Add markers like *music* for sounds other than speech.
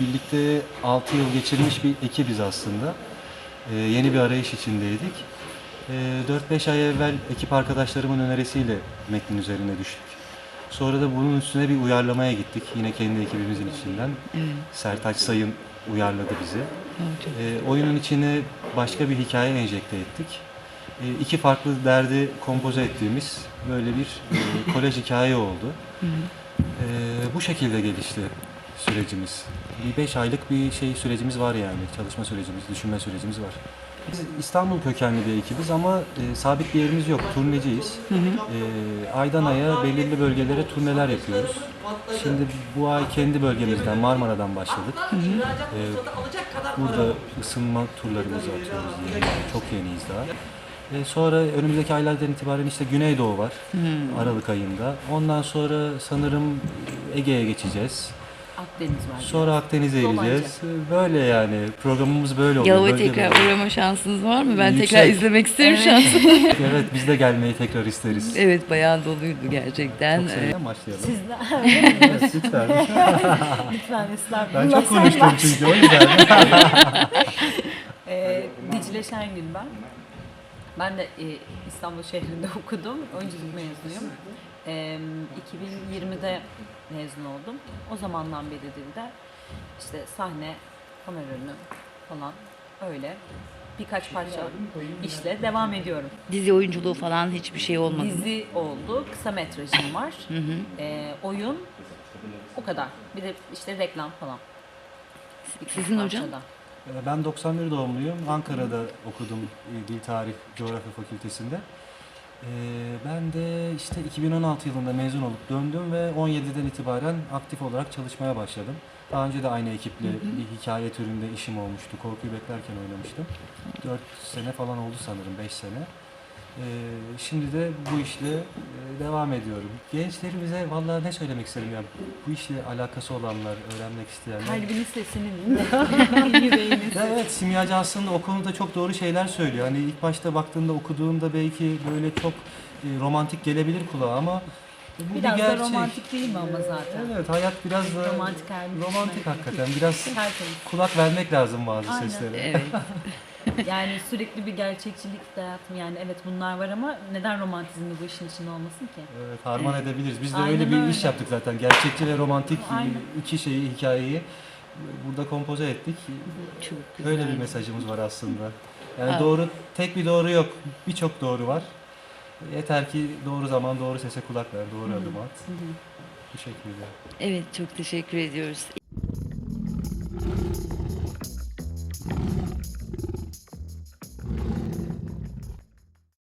birlikte 6 yıl geçirmiş bir ekibiz aslında. Ee, yeni bir arayış içindeydik. Ee, 4-5 ay evvel ekip arkadaşlarımın önerisiyle metnin üzerine düştük. Sonra da bunun üstüne bir uyarlamaya gittik. Yine kendi ekibimizin içinden. Sertaç Sayın uyarladı bizi. Ee, oyunun içine başka bir hikaye enjekte ettik. Ee, iki farklı derdi kompoze ettiğimiz böyle bir e, kolaj hikaye oldu. Ee, bu şekilde gelişti sürecimiz. Bir beş aylık bir şey sürecimiz var yani. Çalışma sürecimiz, düşünme sürecimiz var. Biz İstanbul kökenli bir ekibiz ama e, sabit bir yerimiz yok. Turneciyiz. E, aydan aya belirli bölgelere turneler yapıyoruz. Şimdi bu ay kendi bölgemizden, Marmara'dan başladık. E, burada ısınma turlarımızı atıyoruz diye. Çok yeniyiz daha. E, sonra önümüzdeki aylardan itibaren işte Güneydoğu var. Aralık ayında. Ondan sonra sanırım Ege'ye geçeceğiz. Akdeniz var. Sonra Akdeniz'e ineceğiz. Böyle yani programımız böyle oluyor. Yalova'ya bölge tekrar bölge. uğrama şansınız var mı? Ben Yüksek. tekrar izlemek isterim şansı. *laughs* *laughs* evet biz de gelmeyi tekrar isteriz. evet bayağı doluydu gerçekten. Çok Ee, sevdim başlayalım. Siz de *laughs* Evet, lütfen. lütfen. Ben çok konuştum çünkü o yüzden. Ee, Dicle Şengül ben. Ben de e, İstanbul şehrinde *laughs* okudum. Oyunculuk mezunuyum. Ee, 2020'de mezun oldum. O zamandan beridir de işte sahne, kamera önü falan öyle birkaç parça işle devam ediyorum. dizi oyunculuğu falan hiçbir şey olmadı. mı? Dizi oldu, kısa metrajım var. Ee, oyun o kadar. Bir de işte reklam falan. Sizin hocam? Ee, ben 91 doğumluyum. Ankara'da okudum e, Dil Tarih Coğrafya Fakültesinde. Ee, Ben de işte 2016 yılında mezun olup döndüm ve 17'den itibaren aktif olarak çalışmaya başladım. Daha önce de aynı ekiple bir hikaye türünde işim olmuştu. Korkuyu beklerken oynamıştım. 4 sene falan oldu sanırım, 5 sene. Ee, Şimdi de bu işle e, devam ediyorum. Gençlerimize vallahi ne söylemek isterim ya. Bu işle alakası olanlar, öğrenmek isteyenler. Kalbinin sesini dinle. *laughs* *laughs* Evet simyacı aslında o konuda çok doğru şeyler söylüyor. Hani ilk başta baktığında okuduğunda belki böyle çok e, romantik gelebilir kulağa ama bu Biraz bir da gerçek. romantik değil mi ama zaten? Evet hayat biraz da Romantik romantik hakikaten. Biraz kulak vermek lazım bazı Aynen. seslere. Evet. *laughs* Yani sürekli bir gerçekçilik de hayatım. Yani evet bunlar var ama neden romantizmi bu işin içinde olmasın ki? Evet, harman edebiliriz. Biz de Aynen öyle bir öyle. iş yaptık zaten. Gerçekçi ve romantik Aynen. iki şeyi, hikayeyi burada kompoze ettik. Çok güzel. Öyle bir mesajımız var aslında. Yani Evet. doğru, tek bir doğru yok. Birçok doğru var. Yeter ki doğru zaman, doğru sese kulak ver, doğru adım at. Bu şekilde. Evet çok teşekkür ediyoruz.